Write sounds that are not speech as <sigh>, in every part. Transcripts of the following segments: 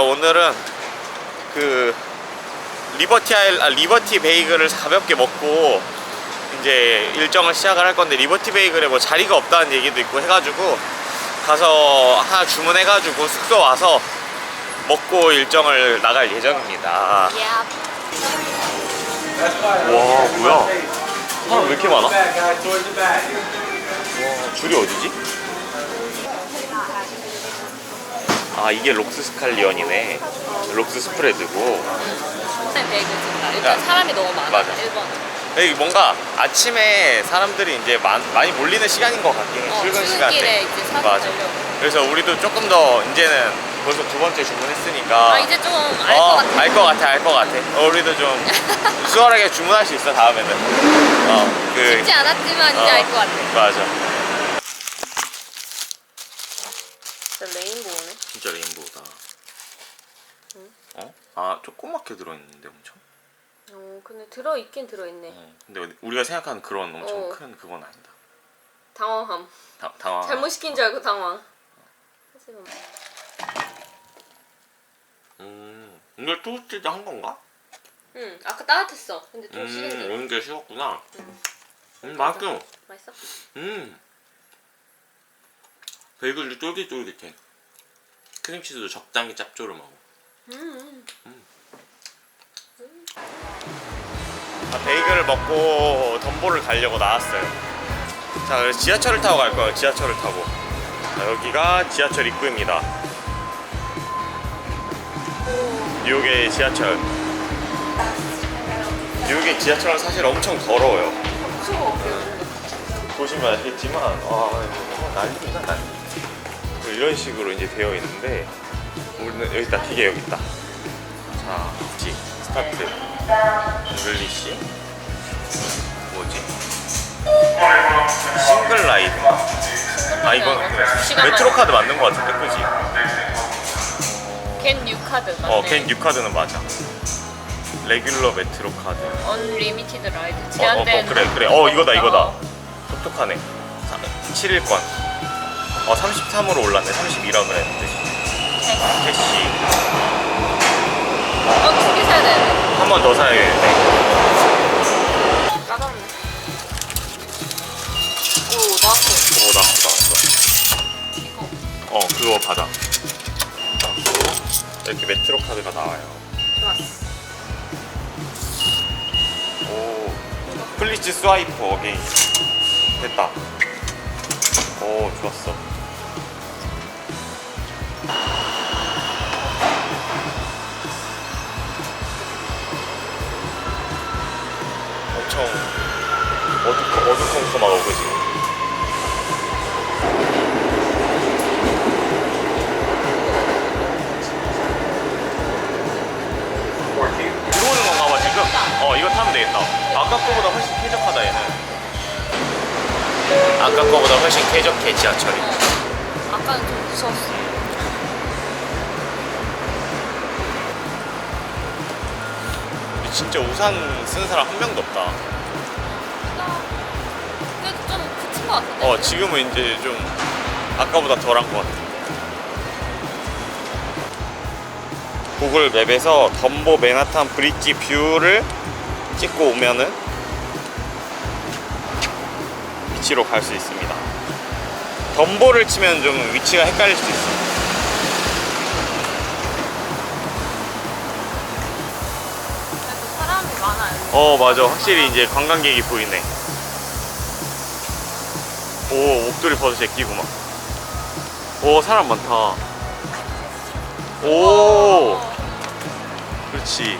일단 오늘은 그 리버티 아일 아, 리버티 베이글을 가볍게 먹고 이제 일정을 시작을 할 건데 리버티 베이글에 뭐 자리가 없다는 얘기도 있고 해가지고 가서 하나 주문해가지고 숙소 와서 먹고 일정을 나갈 예정입니다. 와 뭐야? 사람 왜 이렇게 많아? 와 줄이 어디지? 아 이게 록스 스칼리언이네. 록스 스프레드고. 일단 사람이 너무 많아. 맞아. 1번. 여기 뭔가 아침에 사람들이 이제 많, 많이 몰리는 시간인 것 같긴 해. 어, 출근 시간 출근길에 때. 이제 사서 맞아. 가려고. 그래서 우리도 조금 더 이제는 벌써 두 번째 주문했으니까. 아, 이제 좀 알 것 어, 같아. 알 것 같아, 알 것 같아. 어, 우리도 좀 <laughs> 수월하게 주문할 수 있어 다음에는. 어, 그 쉽지 않았지만 이제 어. 알 것 같아. 맞아. 진짜 레인보우네. 진짜 레인보우다. 어? 아 조그맣게 들어있는데 엄청. 어, 근데 들어 있긴 들어 있네. 어, 근데 우리가 생각하는 그런 엄청 어. 큰 그건 아니다. 당황함. 다, 당황. 잘못 시킨 줄 알고 당황. 하지만 음, 이걸 토스트드 한 건가? 응, 아까 따뜻했어. 근데 좀 식은데. 음, 이런 게 식었구나. 음. 음, 맛있어. 맛있어? 음. 베이글도 쫄깃쫄깃해. 크림치즈도 적당히 짭조름하고. 음. 아, 베이글을 먹고 덤보를 가려고 나왔어요. 자, 그래서 지하철을 타고 갈 거예요. 지하철을 타고. 자, 여기가 지하철 입구입니다. 뉴욕의 지하철. 뉴욕의 지하철은 사실 엄청 더러워요. 보시면 아시겠지만, 아, 이거 난리입니다, 난리. 이런 식으로 이제 되어 있는데, 우리는 여기 있다, 기계 여기 있다. 자, 지 스타트. 잉글리시 뭐지? 싱글 라이드 아 이건 메트로 카드 맞는 거 같은데 그지? 겐 뉴카드 맞네. 어걘 뉴카드는 맞아 레귤러 메트로 카드 어, 언리미티드 라이드 어, 어, 제한된. 그래 그래 어 이거다 이거다 똑똑하네 7일권 어 33으로 올랐네 32라 그랬는데 캐시 어, 두개 사야 되는데. 한 번 더 사야겠네 까다롭네. 오, 나왔어. 오 나왔어 나왔어 이거. 어 그거 받아 이렇게 메트로 카드가 나와요 좋았어. 오 플리즈 스와이프 어게인 됐다 오 좋았어 어두, 어두컴컴하고 그지 들어오는 건가 봐 지금? 어 이거 타면 되겠다. 아까 거보다 훨씬 쾌적하다 얘는. 아까 거보다 훨씬 쾌적해 지하철이. 아까는 좀 무서웠어. 진짜 우산 쓴 사람 한 명도 없다 것 같은데. 어 지금은 이제 좀 아까보다 덜한 것 같아 구글 맵에서 덤보 맨하탄 브릿지 뷰를 찍고 오면은 위치로 갈 수 있습니다. 덤보를 치면 좀 위치가 헷갈릴 수 있어 그래도 사람이 많아요. 어 맞아. 확실히 이제 관광객이 보이네 오 목도리 버섯에 끼고 막오 사람 많다. 오! 그렇지.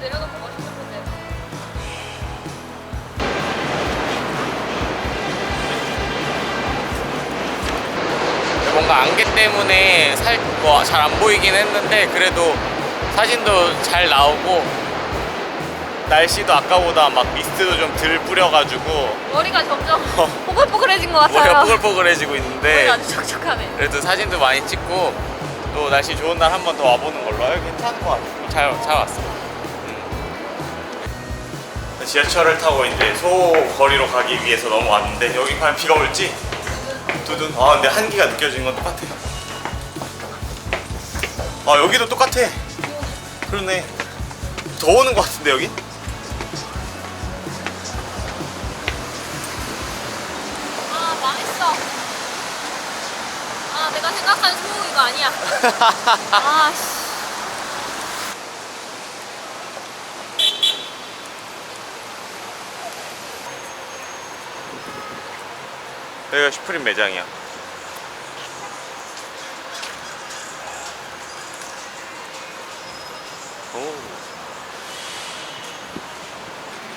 내려놓고. 뭔가 안개 때문에 살 뭐 잘 안 보이긴 했는데 그래도 사진도 잘 나오고 날씨도 아까보다 막 미스트도 좀 덜 뿌려가지고 머리가 점점 <laughs> 어. 뽀글뽀글해진 것 같아요. 머리가 뽀글뽀글해지고 있는데 머리 아주 촉촉하네. 그래도 사진도 많이 찍고 또 날씨 좋은 날 한 번 더 와보는 걸로 아, 괜찮은 것 같아요. 잘, 잘 왔어. 음. 지하철을 타고 이제 소거리로 가기 위해서 넘어왔는데 여기 과연 비가 올지? 두둔. 아 근데 한기가 느껴지는 건 똑같아. 아 여기도 똑같아. 그러네. 더 오는 것 같은데 여기? 아 망했어. 아 내가 생각한 소고기 이거 아니야. <laughs> 아 씨. 여기가 슈프림 매장이야. 오.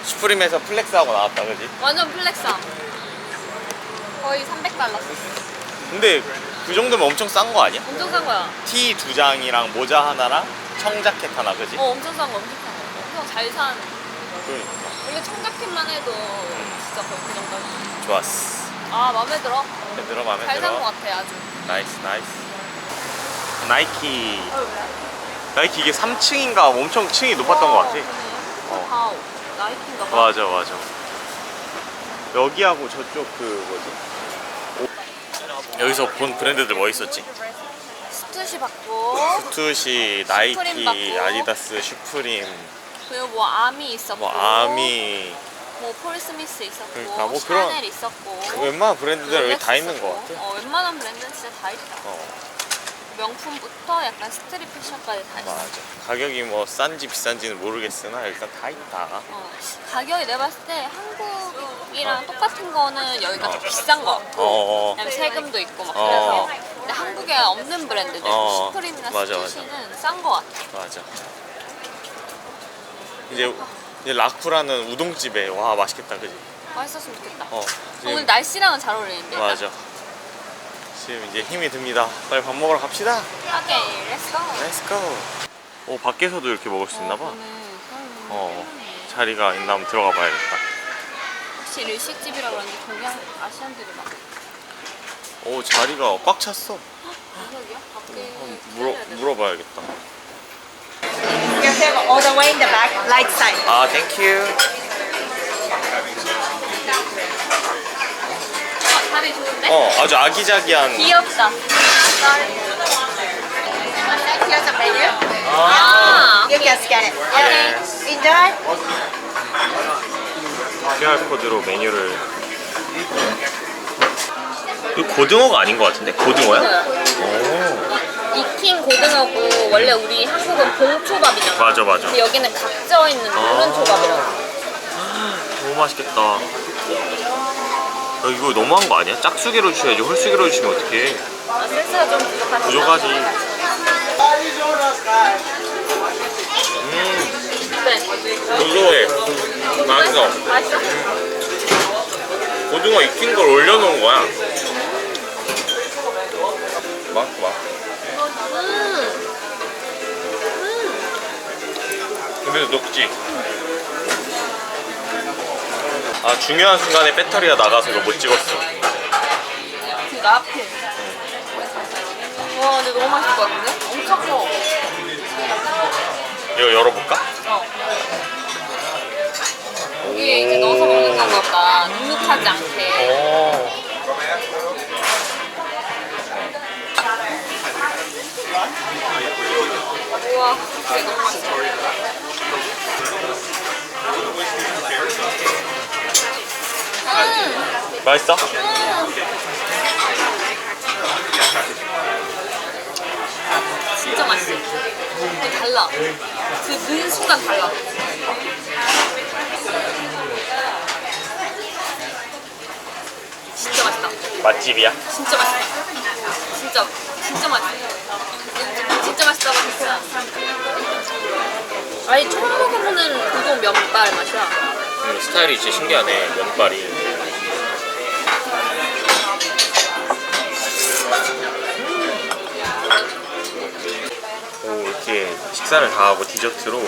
슈프림에서 플렉스하고 나왔다, 그지? 완전 플렉스함. 거의 300달러. 근데 그 정도면 엄청 싼 거 아니야? 엄청 싼 거야. 티 두 장이랑 모자 하나랑 청자켓 하나, 그지? 어 엄청 싼 거, 엄청 싼 거. 엄청 잘 산. 그러니까. 원래 청자켓만 해도 진짜 거의 그 정도. 좋았어. 아 마음에 들어. 마음에 들어, 마음에 잘 산 거 들어. 같아 아주. 나이스, 나이스. 나이키. 나이키 이게 3층인가 엄청 층이 높았던 것 같아. 어. 나이키인가 봐. 맞아 맞아 여기하고 저쪽 그 뭐지 여기서 본 브랜드들 뭐 있었지? 스투시 받고 투시, 슈프림 나이키, 받고. 아디다스, 슈프림, 그리고 뭐 아미 있었고 뭐 아미. 뭐폴 스미스 있었고 그러니까 뭐 그런- 샤넬 있었고. 웬만한 브랜드들 여기 다 있는 것. 같아. 어 웬만한 브랜드는 진짜 다 있다. 어. 명품부터 약간 스트릿 패션까지 다 있어. 맞아. 가격이 뭐 싼지 비싼지는 모르겠으나 일단 다 있다. 어, 가격이 내가 봤을 때 한국이 랑 똑같은 거는 여기가 좀 비싼 거 같고 어, 어. 왜냐면 세금도 있고 막 어. 그래서 근데 한국에 없는 브랜드들 어. 슈프림이나 맞아, 맞아. 스투시는 싼 거 같아 맞아 이제 이제 라쿠라는 우동집에 와 맛있겠다 그지? 맛있었으면 좋겠다 어 오늘 지금 날씨랑은 잘 어울리는데 맞아 지금 이제 힘이 듭니다 빨리 밥 먹으러 갑시다 오케이 렛츠고 렛츠고 오 밖에서도 이렇게 먹을 수 있나 봐 어, 어. 자리가 있나 한번 들어가 봐야겠다 혹시 일식집이라 그런지 동양 아시안들이 많아 오 자리가 꽉 찼어 무석이야? 밖에 한번 물어, 물어봐야겠다 You have all the way in the back, right side. 아 땡큐 어, 자리 좋은데? 어 아주 아기자기한 귀엽다 Here's the menu. 아 You can scan it. Yeah. Enjoy. QR코드로 메뉴를. 이거 고등어가 아닌 것 같은데? 고등어야? 오. 익힌 고등어고 원래 우리 한국은 봉초밥이잖아 맞아 맞아. 근데 여기는 각져 있는 그런 초밥이라고. 너무 맛있겠다. 야, 이거 너무한 거 아니야? 짝수기로 주셔야지 홀수기로 주시면 어떡해. 아, 센스가 좀 부족하다 부족하지. 음. 네 고소해. 맛있어. 맛있어? 고등어 익힌 걸 올려놓은 거야. 맛있어 맛있어 음 근데도 녹지? 아 중요한 순간에 배터리가 나가서 이거 못 찍었어. 그 앞에. 와 근데 너무 맛있을 것 같은데? 엄청 커. 이거 열어볼까? 어. 여기에 이제 넣어서 먹는 건가 보다 눅눅하지 않게 오. 우와 되게 너무 맛있어 음, 맛있어? 이게 달라. 그 넣은 순간 달라. 진짜 맛있다. 맛집이야? 진짜 맛있다. 진짜 진짜 맛있어 진짜 맛있다고 했어 아니 처음 먹어보는 우동 면발 맛이야. 음, 스타일이 진짜 신기하네. 면발이 식사를 다 하고 디저트로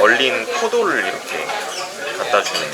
얼린 포도를 이렇게 갖다 주네